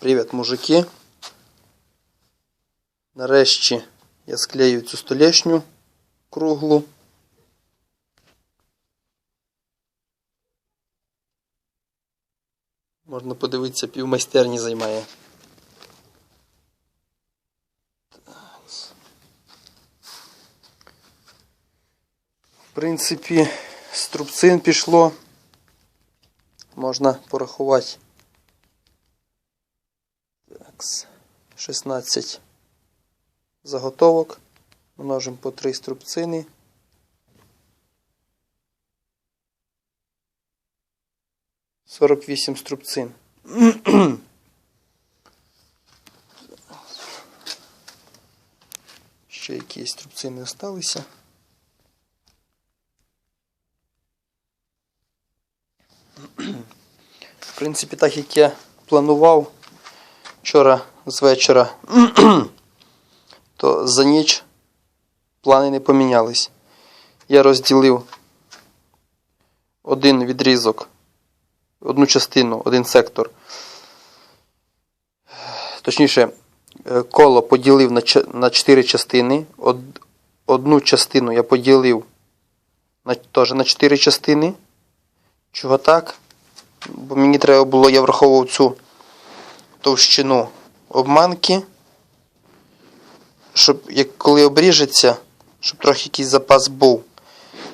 Привіт, мужики. Нарешті я склею цю столешню круглу. Можна подивитися, півмайстерні займає. В принципі, струбцин пішло. Можна порахувати. Такс, 16 заготовок. Множимо по 3 струбцини. Сорок вісім струбцин. Ще якісь струбцини залишилися. В принципі, так як я планував вчора з вечора, то за ніч плани не помінялись. Я розділив один відрізок, одну частину, один сектор. Точніше, е, коло поділив на 4 частини. Одну частину я поділив на, теж на 4 частини. Чого так? Бо мені треба було, я враховував цю товщину обманки, щоб як коли обріжеться, щоб трохи якийсь запас був.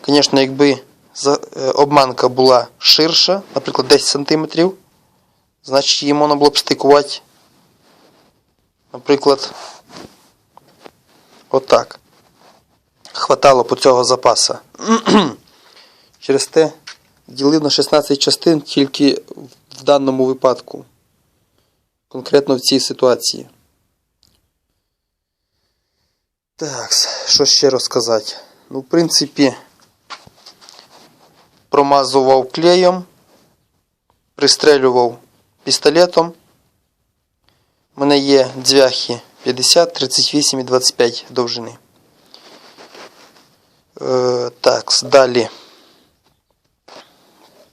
Звісно, якби е, обманка була ширша, наприклад, 10 см, значить її можна було б стикувати, наприклад, отак. Хватало по цього запаса. Через те ділив на 16 частин тільки в даному випадку. Конкретно в цій ситуації. Так, що ще розказати? Ну, в принципі, промазував клеєм, пристрелював пістолетом. У мене є дзвяхи 50, 38 і 25 довжини. Е, так, далі.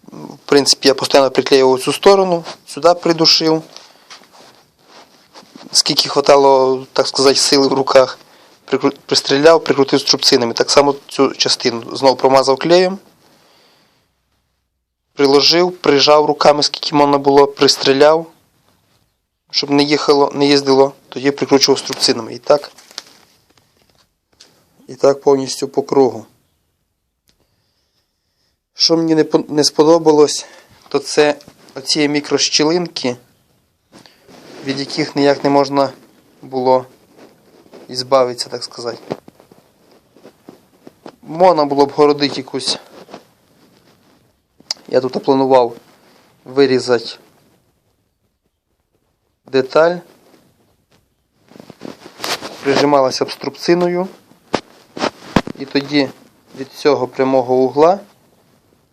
В принципі, я постійно приклеював цю сторону, сюди придушив. Скільки хватало, так сказати, сили в руках, пристріляв, прикрутив струбцинами. Так само цю частину знову промазав клеєм, приложив, прижав руками, скільки можна було, пристріляв, щоб не їхало, не їздило, тоді прикручував струбцинами. І так, і так повністю по кругу. Що мені не сподобалось, то це оці мікрощілинки, від яких ніяк не можна було ізбавитися, так сказати. Можна було б городити якусь. Я тут планував вирізати деталь. Прижималася б струбциною. І тоді від цього прямого угла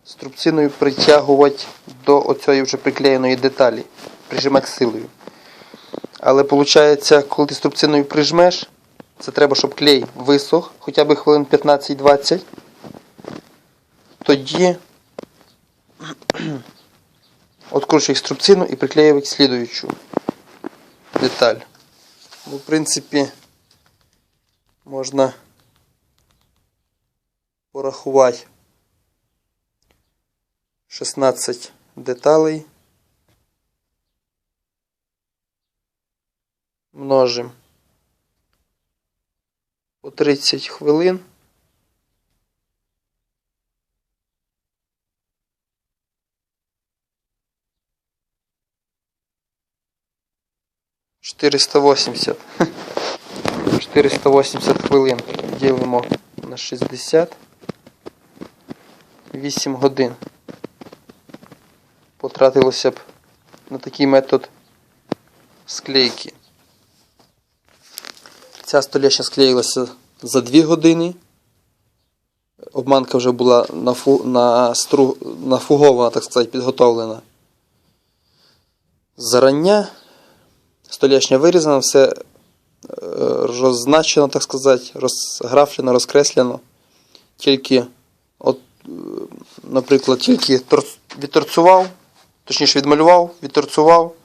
струбциною притягувати до оцієї вже приклеєної деталі, прижимати силою. Але виходить, коли ти струбциною прижмеш, це треба, щоб клей висох хоча б хвилин 15-20. Тоді откручуй струбцину і приклеюй слідуючу деталь. Ну, в принципі, можна порахувати 16 деталей. Множим по 30 хвилин. Четыреста восемьдесят. 480 хвилин ділимо на 60. 8 годин. Потратилося б на такий метод склейки. Ця столешня склеїлася за 2 години. Обманка вже була нафу, на стру, нафугована, так сказати, підготовлена. Зарання. Столешня вирізана, все е, роззначено, так сказати, розграфлено, розкреслено. Тільки, от, е, наприклад, тільки тор- відторцював точніше відмалював, відторцував,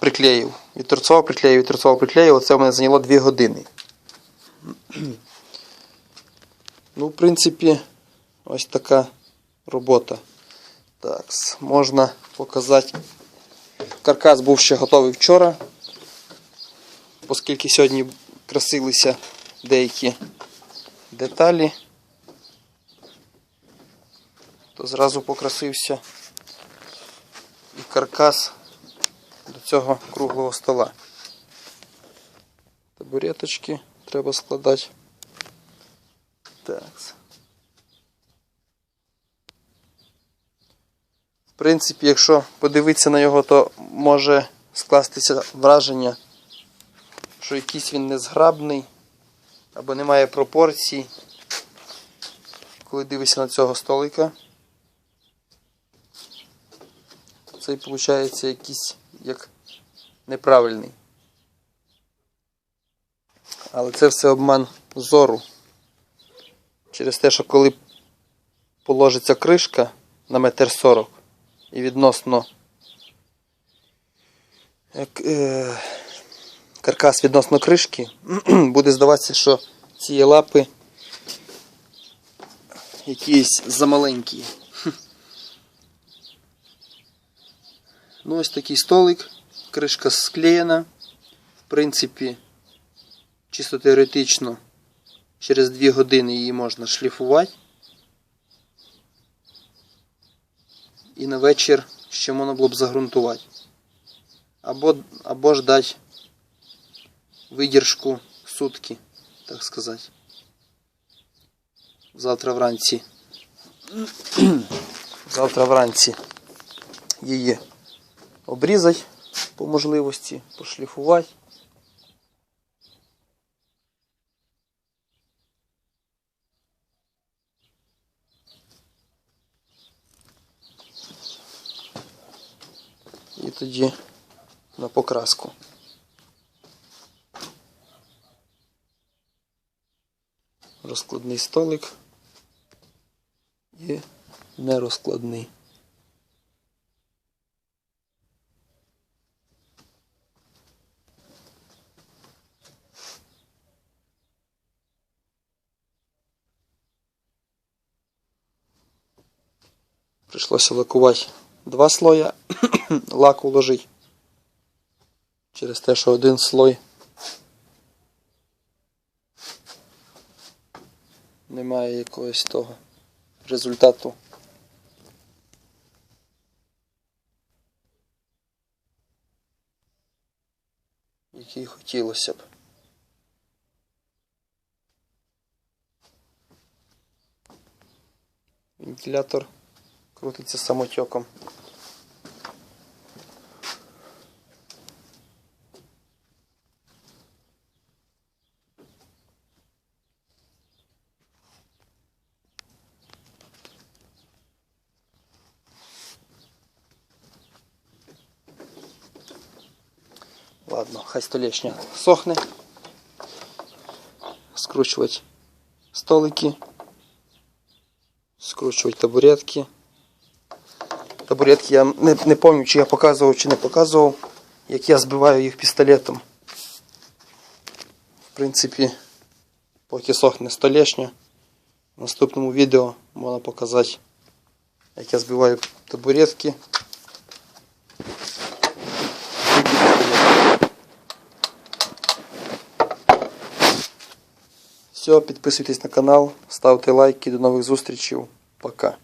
приклеїв. Відторцував, приклеїв, відторцував, приклеїв. Оце в мене зайняло 2 години. Ну, в принципі, ось така робота. Так, можна показати. Каркас був ще готовий вчора, оскільки сьогодні красилися деякі деталі, то зразу покрасився і каркас цього круглого стола. Табуреточки треба складати. Так. В принципі, якщо подивитися на його, то може скластися враження, що якийсь він незграбний або немає пропорцій. Коли дивишся на цього столика, цей виходить якийсь як неправильний. Але це все обман зору. Через те, що коли положиться кришка на метр сорок і відносно як, е, каркас відносно кришки, буде здаватися, що ці лапи якісь замаленькі. Ну, ось такий столик, кришка склеєна. В принципі, чисто теоретично, через 2 години її можна шліфувати. І на вечір ще можна було б загрунтувати. Або, або ж дати видержку сутки, так сказати. Завтра вранці. Завтра вранці її обрізати по можливості, пошліфувати. І тоді на покраску. Розкладний столик і нерозкладний. Прийшлося лакувати два слоя лаку ложить. Через те, що один слой немає якогось того результату. Який хотілося б. Вентилятор крутиться самотеком. Ладно, хай столешня сохне. Скручивать столики. Скручивать табуретки. Табуретки я не, не пам'ятаю, чи я показував, чи не показував, як я збиваю їх пістолетом. В принципі, поки сохне столешня, в наступному відео можна показати, як я збиваю табуретки. Все, підписуйтесь на канал, ставте лайки, до нових зустрічей. Пока.